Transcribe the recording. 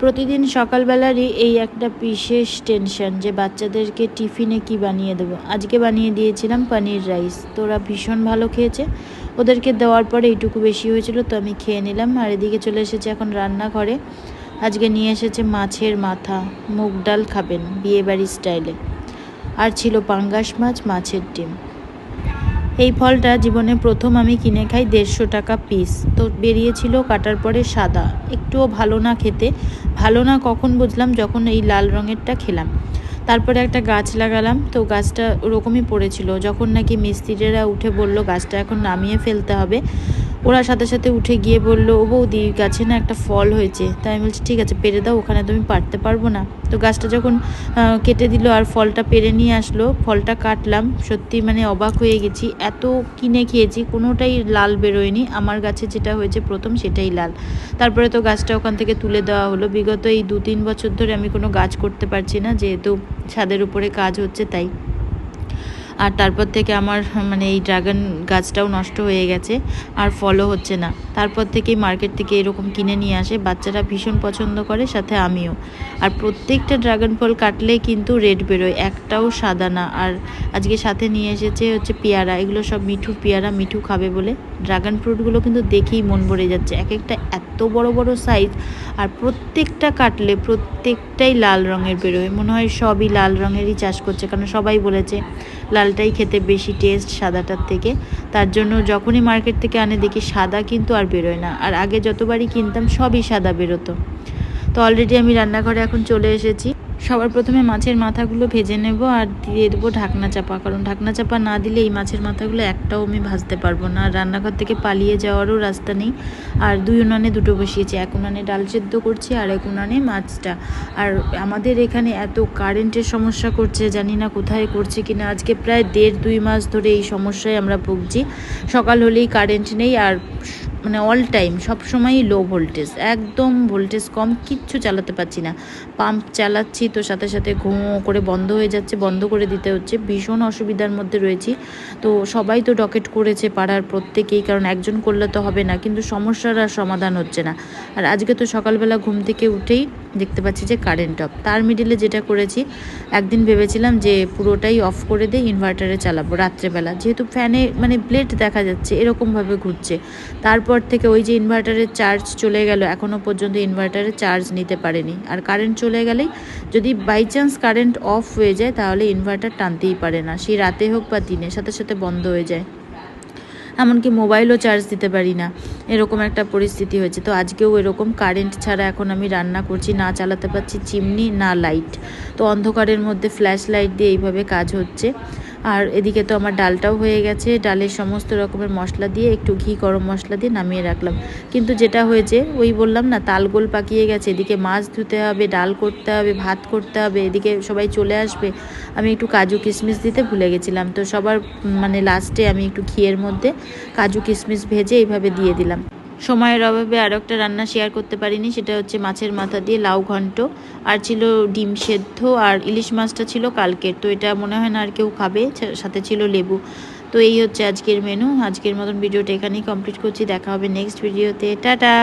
প্রতিদিন সকালবেলারই এই একটা বিশেষ টেনশন যে বাচ্চাদেরকে টিফিনে কি বানিয়ে দেবো। আজকে বানিয়ে দিয়েছিলাম পনির রাইস। তো ওরা ভীষণ ভালো খেয়েছে। ওদেরকে দেওয়ার পরে এইটুকু বেশি হয়েছিল, তো আমি খেয়ে নিলাম। আর এদিকে চলে এসেছে এখন রান্নাঘরে। আজকে নিয়ে এসেছে মাছের মাথা। মুগ ডাল খাবেন বিয়েবাড়ি স্টাইলে আর ছিল পাঙ্গাস মাছ, মাছের ডিম। এই ফলটা জীবনে প্রথম আমি কিনে খাই দেড়শো টাকা পিস তো বেরিয়েছিল, কাটার পরে সাদা। একটুও ভালো না খেতে। ভালো না কখন বুঝলাম যখন এই লাল রঙেরটা খেলাম। তারপরে একটা গাছ লাগালাম, তো গাছটা ওরকমই পড়েছিল। যখন নাকি মিস্ত্রিরা উঠে বলল, গাছটা এখন নামিয়ে ফেলতে হবে। ওরা সাথে সাথে উঠে গিয়ে বলল, ও বৌদি, গাছে না একটা ফল হয়েছে। তাই আমি বলছি, ঠিক আছে, পেরে দাও, ওখানে তুমি পারতে পারব না। তো গাছটা যখন কেটে দিল আর ফলটা পেরে নিয়ে আসলো, ফলটা কাটলাম, সত্যি মানে অবাক হয়ে গেছি। এত কিনে খেয়েছি, কোনোটাই লাল বেরোয়নি। আমার গাছে যেটা হয়েছে প্রথম সেটাই লাল। তারপরে তো গাছটা ওখান থেকে তুলে দেওয়া হলো। বিগত এই দু তিন বছর ধরে আমি কোনো গাছ করতে পারছি না, যেহেতু ছাদের উপরে কাজ হচ্ছে তাই। আর তারপর থেকে আমার মানে এই ড্রাগন গাছটাও নষ্ট হয়ে গেছে আর ফলও হচ্ছে না। তারপর থেকেই মার্কেট থেকে এরকম কিনে নিয়ে আসে। বাচ্চারা ভীষণ পছন্দ করে, সাথে আমিও। আর প্রত্যেকটা ড্রাগন ফল কাটলেই কিন্তু রেড বেরোয়। একটাও সাদা না। আর আজকে সাথে নিয়ে এসেছে হচ্ছে পেয়ারা। এগুলো সব মিঠু পেয়ারা, মিঠু খাবে বলে। ড্রাগন ফ্রুটগুলো কিন্তু দেখেই মন ভরে যাচ্ছে। এক একটা এত বড় বড় সাইজ আর প্রত্যেকটা কাটলে প্রত্যেকটাই লাল রঙের বেরোয়। মনে হয় সবই লাল রঙেরই চাষ করছে। কারণ সবাই বলেছে লালটাই খেতে বেশি টেস্ট সাদাটার থেকে। তার জন্য যখনই মার্কেট থেকে আনে দেখি সাদা কিন্তু আর বেরোয় না। আর আগে যতবারই কিনতাম সবই সাদা বেরোতো। তো অলরেডি আমি রান্নাঘরে এখন চলে এসেছি। সবার প্রথমে মাছের মাথাগুলো ভেজে নেব আর দিয়ে দেবো ঢাকনা চাপা। কারণ ঢাকনা চাপা না দিলে এই মাছের মাথাগুলো একটাও আমি ভাজতে পারব না। আর রান্নাঘর থেকে পালিয়ে যাওয়ারও রাস্তা নেই। আর দুই উনানে দুটো বসিয়েছি। এক উনানে ডাল সেদ্ধ করছি আর এক উনানে মাছটা। আর আমাদের এখানে এত কারেন্টের সমস্যা করছে, জানি না কোথায় করছে কিনা আজকে প্রায় দেড় দুই মাস ধরে এই সমস্যায় আমরা ভুগছি। সকাল হলেই কারেন্ট নেই আর মানে অল টাইম সব সময়ই লো ভোল্টেজ একদম ভোল্টেজ কম, কিচ্ছু চালাতে পারছি না। পাম্প চালাচ্ছি তো সাথে সাথে ঘুঁ করে বন্ধ হয়ে যাচ্ছে, বন্ধ করে দিতে হচ্ছে, ভীষণ অসুবিধার মধ্যে রয়েছি। তো সবাই তো ডকেট করেছে পাড়ার প্রত্যেকেই, কারণ একজন করলে তো হবে না, কিন্তু সমস্যার আর সমাধান হচ্ছে না। আর আজকে তো সকালবেলা ঘুম থেকে উঠেই দেখতে পাচ্ছি যে কারেন্ট অফ তার মিডিলে যেটা করেছি, একদিন ভেবেছিলাম যে পুরোটাই অফ করে দিয়ে ইনভার্টারে চালাবো রাত্রেবেলা। যেহেতু ফ্যানে মানে ব্লেড দেখা যাচ্ছে, এরকমভাবে ঘুরছে। তারপর থেকে ওই যে ইনভার্টারের চার্জ চলে গেল এখনও পর্যন্ত ইনভার্টারে চার্জ নিতে পারেনি। আর কারেন্ট চলে গেলেই যদি বাই চান্স কারেন্ট অফ হয়ে যায়, তাহলে ইনভার্টার টানতেই পারে না। সেই রাতে হোক বা দিনে সাথে সাথে বন্ধ হয়ে যায়। এমনকি মোবাইলও চার্জ দিতে পারি না। এরকম একটা পরিস্থিতি হয়েছে। তো আজকেও এরকম কারেন্ট ছাড়া এখন আমি রান্না করছি, না চালাতে পারছি, চিমনি, না লাইট তো অন্ধকারের মধ্যে ফ্ল্যাশ লাইট দিয়ে এইভাবে কাজ হচ্ছে। আর এদিকে তো আমার ডালটাও হয়ে গেছে। ডালের সমস্ত রকমের মশলা দিয়ে একটু ঘি, গরম মশলা দিয়ে নামিয়ে রাখলাম। কিন্তু যেটা হয়েছে, ওই বললাম না, তালগোল পাকিয়ে গেছে। এদিকে মাছ ধুতে হবে, ডাল করতে হবে, ভাত করতে হবে, এদিকে সবাই চলে আসবে। আমি একটু কাজু কিশমিশ দিতে ভুলে গেছিলাম। তো সবার মানে লাস্টে আমি একটু ঘিয়ের মধ্যে কাজু কিশমিশ ভেজে এইভাবে দিয়ে দিলাম। সময়ের অভাবে আরও একটা রান্না শেয়ার করতে পারিনি, সেটা হচ্ছে মাছের মাথা দিয়ে লাউ ঘন্ট। আর ছিল ডিম সেদ্ধ আর ইলিশ মাছটা ছিল কালকের তো এটা মনে হয় না আর কেউ খাবে সাথে ছিল লেবু। তো এই হচ্ছে আজকের মেনু আজকের মতন ভিডিওটা এখানেই কমপ্লিট করছি, দেখা হবে নেক্সট ভিডিওতে টাটা!